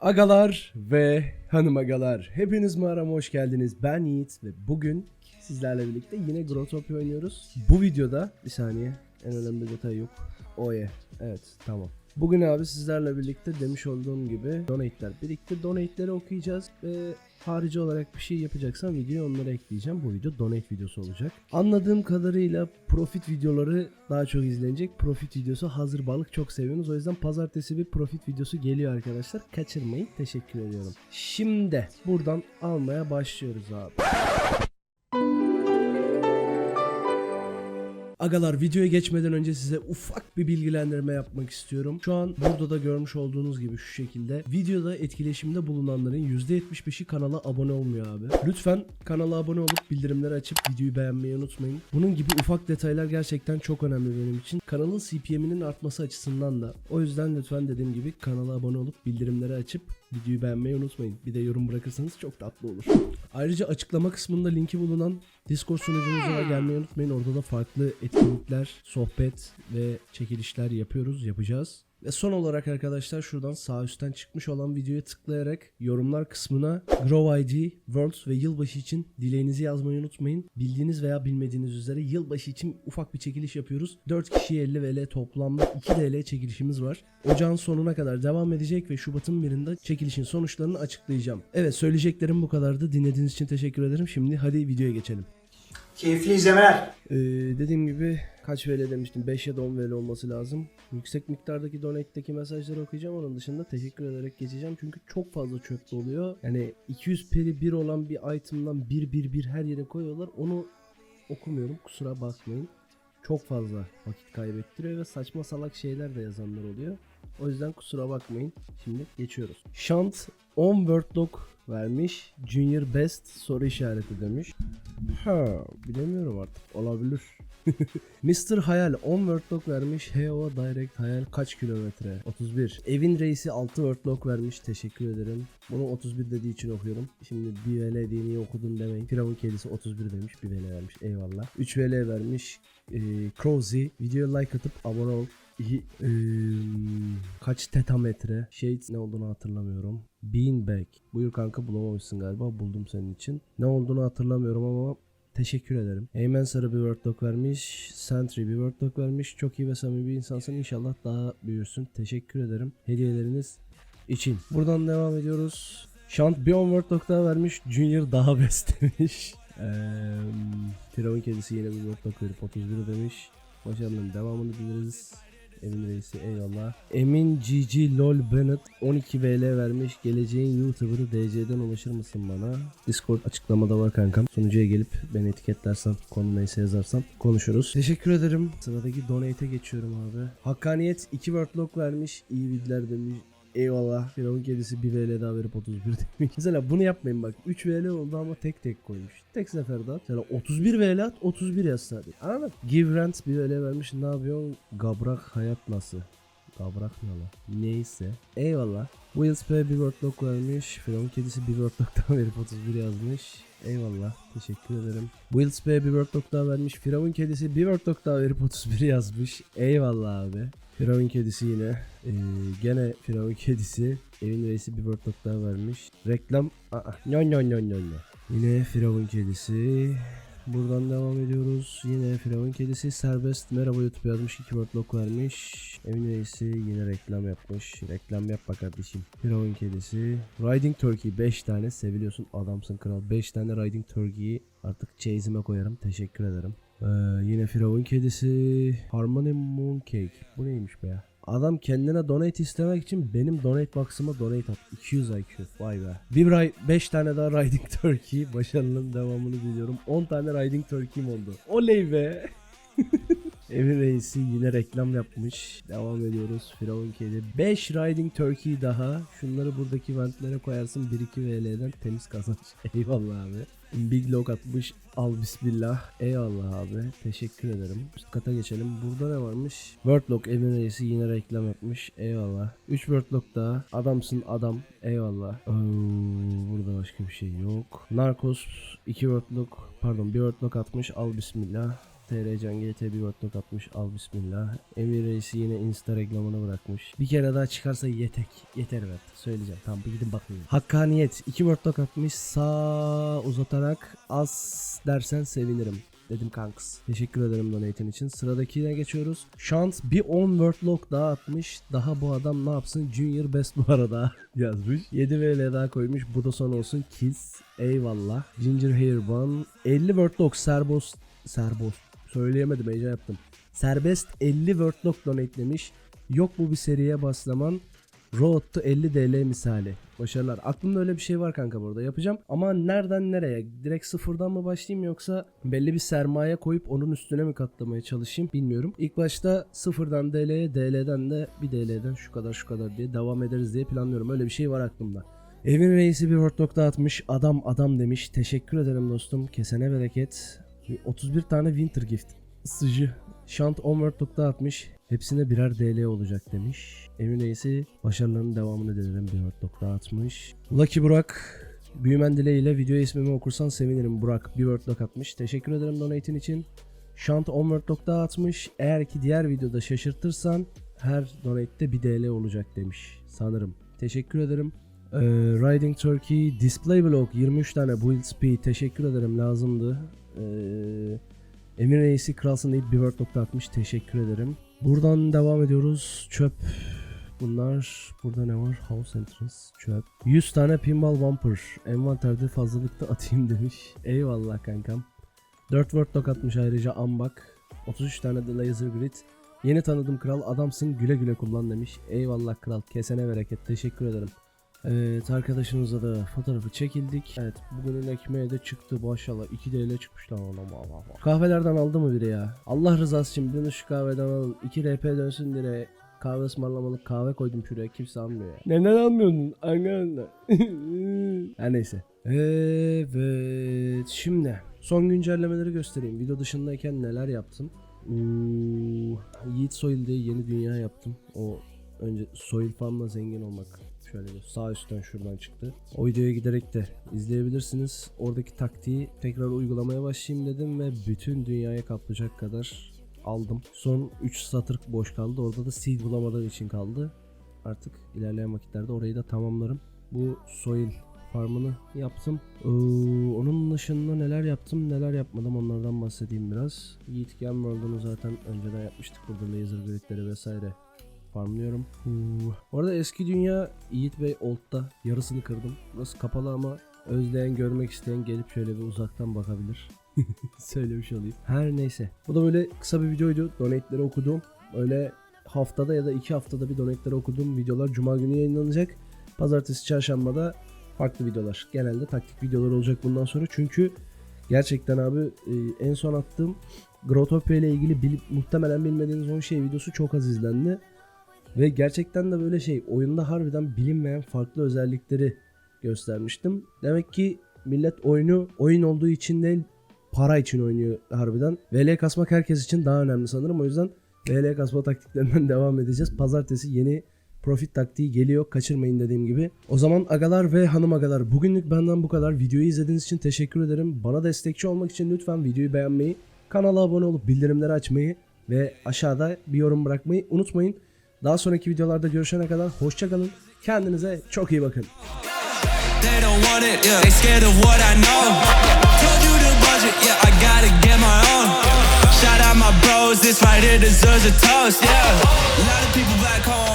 Agalar ve hanım agalar hepiniz mağarama hoş geldiniz. Ben Yiğit ve bugün sizlerle birlikte yine Grotopia oynuyoruz. Bu videoda bir saniye en önemli detay yok. Oye evet tamam. Bugün abi sizlerle birlikte demiş olduğum gibi donate'ler birikti. Donate'leri okuyacağız ve harici olarak bir şey yapacaksam videoya onları ekleyeceğim. Bu video donate videosu olacak. Anladığım kadarıyla profit videoları daha çok izlenecek. Profit videosu hazır balık çok seviyorsunuz. O yüzden pazartesi bir profit videosu geliyor arkadaşlar. Kaçırmayın. Teşekkür ediyorum. Şimdi buradan almaya başlıyoruz abi. Agalar videoya geçmeden önce size ufak bir bilgilendirme yapmak istiyorum. Şu an burada da görmüş olduğunuz gibi şu şekilde videoda etkileşimde bulunanların %75'i kanala abone olmuyor abi. Lütfen kanala abone olup bildirimleri açıp videoyu beğenmeyi unutmayın. Bunun gibi ufak detaylar gerçekten çok önemli benim için. Kanalın CPM'inin artması açısından da. O yüzden lütfen dediğim gibi kanala abone olup bildirimleri açıp videoyu beğenmeyi unutmayın. Bir de yorum bırakırsanız çok tatlı olur. Ayrıca açıklama kısmında linki bulunan Discord sunucumuza gelmeyi unutmayın. Orada da farklı etkinlikler, sohbet ve çekilişler yapıyoruz, yapacağız. Ve son olarak arkadaşlar şuradan sağ üstten çıkmış olan videoya tıklayarak yorumlar kısmına Grow ID, Worlds ve yılbaşı için dileğinizi yazmayı unutmayın. Bildiğiniz veya bilmediğiniz üzere yılbaşı için ufak bir çekiliş yapıyoruz. 4 kişiye 50 VL toplamda 2 TL çekilişimiz var. Ocağın sonuna kadar devam edecek ve Şubat'ın birinde çekilişin sonuçlarını açıklayacağım. Evet söyleyeceklerim bu kadardı. Dinlediğiniz için teşekkür ederim. Şimdi hadi videoya geçelim. Keyifli izlemeler. Ee, dediğim gibi kaç VL demiştim? 5 ya da 10 VL olması lazım. Yüksek miktardaki donate'deki mesajları okuyacağım. Onun dışında teşekkür ederek geçeceğim. Çünkü çok fazla çöp oluyor. Yani 200 peri 1 olan bir item'dan 1 1 1 her yere koyuyorlar. Onu okumuyorum. Kusura bakmayın. Çok fazla vakit kaybettiriyor ve saçma salak şeyler de yazanlar oluyor. O yüzden kusura bakmayın. Şimdi geçiyoruz. Shant 10 word log vermiş. Junior best soru işareti demiş. Ha, bilemiyorum artık. Olabilir. Mr. Hayal 10 wordlock vermiş. HO Direct Hayal kaç kilometre? 31. Evin reisi 6 wordlock vermiş. Teşekkür ederim. Bunu 31 dediği için okuyorum. Şimdi bir VL diye niye okudun demeyin. Firavun kedisi 31 demiş. Bir VL vermiş. Eyvallah. 3 VL vermiş. Ee, Crowsy. Videoya like atıp abone ol. İyi, eee, kaç tetametre? Şey ne olduğunu hatırlamıyorum. Beanbag. Buyur kanka bulamamışsın galiba. Buldum senin için. Ne olduğunu hatırlamıyorum ama Teşekkür ederim. Eymen Sarı bir wordlock vermiş. Sentry bir wordlock vermiş. Çok iyi ve samimi bir insansın. İnşallah daha büyürsün. Teşekkür ederim. Hediyeleriniz için. Buradan devam ediyoruz. Şant bir 10 wordlock daha vermiş. Junior daha best demiş. Eee Firavun kedisi yine bir wordlock verip 31 demiş. Başarının devamını dileriz. Emin reisi eyvallah. Emin GG LOL Bennett 12 VL vermiş. Geleceğin YouTuber'ı DC'den ulaşır mısın bana? Discord açıklamada var kankam. Sunucuya gelip beni etiketlersen konu neyse yazarsan konuşuruz. Teşekkür ederim. Sıradaki donate'e geçiyorum abi. Hakkaniyet 2 wordlock vermiş. İyi vidler demiş. Eyvallah. Firavun kedisi 1 VL daha verip 31 demiş. Mesela bunu yapmayın bak. 3 VL oldu ama tek tek koymuş. Tek seferde at. Mesela 31 VL at 31 yaz sadece. Anladın? Give rent 1 VL vermiş. Ne yapıyorsun? Gabrak hayat nasıl? Gabrak ne lan? Neyse. Eyvallah. Wheels P bir wordlock vermiş. Firavun kedisi bir wordlock daha verip 31 yazmış. Eyvallah. Teşekkür ederim. Wheels P bir wordlock daha vermiş. Firavun kedisi bir wordlock daha verip 31 yazmış. Eyvallah abi. Firavun kedisi yine. Ee, gene Firavun kedisi. Evin reisi bir wordlock daha vermiş. Reklam. Aa, no no no no. Yine Firavun kedisi. Buradan devam ediyoruz. Yine Firavun kedisi serbest. Merhaba YouTube yazmış. 2 wordlock vermiş. Evin reisi yine reklam yapmış. Reklam yapma kardeşim. Firavun kedisi. Riding Turkey 5 tane. Seviliyorsun adamsın kral. 5 tane Riding Turkey'yi artık chase'ime koyarım. Teşekkür ederim. Ee, yine Firavun kedisi. Harmony Mooncake. Bu neymiş be ya? Adam kendine donate istemek için benim donate box'ıma donate at. 200 IQ. Vay be. Bir 5 tane daha Riding Turkey. Başarının devamını diliyorum. 10 tane Riding Turkey'm oldu. Oley be. Emir Reis'i yine reklam yapmış. Devam ediyoruz. Firavun Kedi. 5 Riding Turkey daha. Şunları buradaki ventlere koyarsın. 1-2 VL'den temiz kazanç. Eyvallah abi. Big Log atmış. Al bismillah. Eyvallah abi. Teşekkür ederim. Üst kata geçelim. Burada ne varmış? Wordlock Emir Reis'i yine reklam yapmış. Eyvallah. 3 Wordlock daha. Adamsın adam. Eyvallah. Oo, burada başka bir şey yok. Narcos 2 Wordlock pardon 1 Wordlock atmış. Al bismillah. TR Can GT bir botluk atmış. Al bismillah. Emir Reis'i yine Insta reklamını bırakmış. Bir kere daha çıkarsa yetek. Yeter evet. Söyleyeceğim. Tamam bir gidin bakın. Hakkaniyet. iki botluk atmış. Sağ uzatarak az dersen sevinirim. Dedim kanks. Teşekkür ederim donate'in için. Sıradakine geçiyoruz. Şans bir 10 wordlock daha atmış. Daha bu adam ne yapsın? Junior best bu arada yazmış. 7 VL daha koymuş. Bu da son olsun. Kiss. Eyvallah. Ginger Hair Bun. 50 wordlock serbos. Serbos. Söyleyemedim heyecan yaptım. Serbest 50 wordlock donatelemiş. Yok bu bir seriye baslaman. Road to 50 DL misali. Başarılar. Aklımda öyle bir şey var kanka burada. Yapacağım ama nereden nereye? Direkt sıfırdan mı başlayayım yoksa belli bir sermaye koyup onun üstüne mi katlamaya çalışayım bilmiyorum. İlk başta sıfırdan DL'ye, DL'den de bir DL'den şu kadar şu kadar diye devam ederiz diye planlıyorum. Öyle bir şey var aklımda. Evin reisi bir word atmış. Adam adam demiş. Teşekkür ederim dostum. Kesene bereket. 31 tane winter gift. Sıcı. Şant 10 word atmış. Hepsine birer DL olacak demiş. Emin Reis'i başarılarının devamını dilerim. Bir word atmış. Lucky Burak Büyümen dileğiyle video ismimi okursan sevinirim Burak. Bir word atmış. Teşekkür ederim donate'in için. Şant 10 word atmış. Eğer ki diğer videoda şaşırtırsan her donate'de bir DL olacak demiş. Sanırım. Teşekkür ederim. Ee, Riding Turkey Display Block 23 tane Build Speed teşekkür ederim lazımdı. Ee, Emir Reis'i kralsın deyip bir word nokta atmış teşekkür ederim. Buradan devam ediyoruz. Çöp bunlar. Burada ne var? House Entrance çöp. 100 tane pinball bumper. Envanterde fazlalıkta atayım demiş. Eyvallah kankam. 4 word lock atmış ayrıca ambak. 33 tane de laser grid. Yeni tanıdım kral adamsın güle güle kullan demiş. Eyvallah kral kesene bereket teşekkür ederim. Evet arkadaşımızla da fotoğrafı çekildik. Evet bugünün ekmeği de çıktı maşallah 2 TL çıkmış lan ona Allah. Kahvelerden aldı mı biri ya? Allah rızası için bunu şu kahveden alın. 2 RP dönsün diye kahve ısmarlamalık kahve koydum şuraya kimse almıyor ya. Neden almıyorsun? Anne Her neyse. Evet şimdi son güncellemeleri göstereyim. Video dışındayken neler yaptım? Hmm, Yiğit Soil diye yeni dünya yaptım. O önce Soil Farm'la zengin olmak Şöyle bir sağ üstten şuradan çıktı. O videoya giderek de izleyebilirsiniz. Oradaki taktiği tekrar uygulamaya başlayayım dedim ve bütün dünyaya kaplayacak kadar aldım. Son 3 satır boş kaldı. Orada da seed bulamadığım için kaldı. Artık ilerleyen vakitlerde orayı da tamamlarım. Bu soil farmını yaptım. Ee, onun dışında neler yaptım neler yapmadım onlardan bahsedeyim biraz. Yiğit Game World'unu zaten önceden yapmıştık. Burada laser gridleri vesaire farmlıyorum. Orada eski dünya Yiğit Bey Old'da yarısını kırdım. Burası kapalı ama özleyen görmek isteyen gelip şöyle bir uzaktan bakabilir. Söylemiş olayım. Her neyse. Bu da böyle kısa bir videoydu. Donate'leri okudum. Öyle haftada ya da iki haftada bir donate'leri okuduğum videolar Cuma günü yayınlanacak. Pazartesi, çarşambada farklı videolar. Genelde taktik videolar olacak bundan sonra. Çünkü gerçekten abi e, en son attığım Grotopia ile ilgili bilip, muhtemelen bilmediğiniz 10 şey videosu çok az izlendi. Ve gerçekten de böyle şey oyunda harbiden bilinmeyen farklı özellikleri göstermiştim. Demek ki millet oyunu oyun olduğu için değil para için oynuyor harbiden. VL kasmak herkes için daha önemli sanırım. O yüzden VL kasma taktiklerinden devam edeceğiz. Pazartesi yeni profit taktiği geliyor. Kaçırmayın dediğim gibi. O zaman agalar ve hanım agalar bugünlük benden bu kadar. Videoyu izlediğiniz için teşekkür ederim. Bana destekçi olmak için lütfen videoyu beğenmeyi, kanala abone olup bildirimleri açmayı ve aşağıda bir yorum bırakmayı unutmayın. Daha sonraki videolarda görüşene kadar hoşçakalın. Kendinize çok iyi bakın. Shout out my bros, this right here deserves a toast, yeah. A lot of people back home.